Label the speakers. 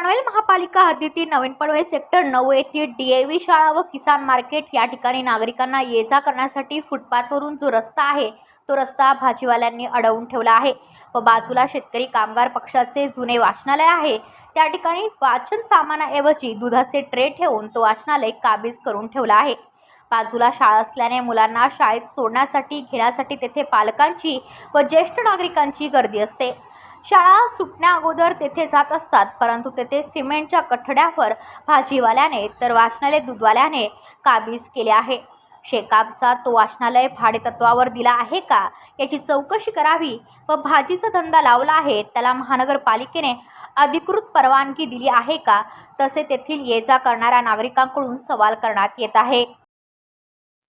Speaker 1: महापालिका हद्दीतील नवीन पनवेल सेक्टर नऊ येथील डीएव्ही शाळा व किसान मार्केट या ठिकाणी नागरिकांना ये जा करण्यासाठी फुटपाथवरून जो रस्ता आहे तो रस्ता भाजीवाल्यांनी अडवून ठेवला आहे व बाजूला शेतकरी कामगार पक्षाचे जुने वाचनालय आहे. त्या ठिकाणी वाचन सामानाऐवजी दुधाचे ट्रे ठेवून तो वाचनालय काबीज करून ठेवला आहे. बाजूला शाळा असल्याने मुलांना शाळेत सोडण्यासाठी घेण्यासाठी तेथे पालकांची व ज्येष्ठ नागरिकांची गर्दी असते. शाळा सुटण्या अगोदर तेथे जात असतात परंतु तेथे सिमेंटच्या कठड्यावर भाजीवाल्याने तर वाचनालय दूधवाल्याने काबीज केले आहे. शेकापचा तो वाचनालय भाडेतत्वावर दिला आहे का? याची चौकशी करावी व भाजीचा धंदा लावला आहे त्याला महानगरपालिकेने अधिकृत परवानगी दिली आहे का? तसे तेथील ये जा करणाऱ्या नागरिकांकडून सवाल करण्यात येत आहे.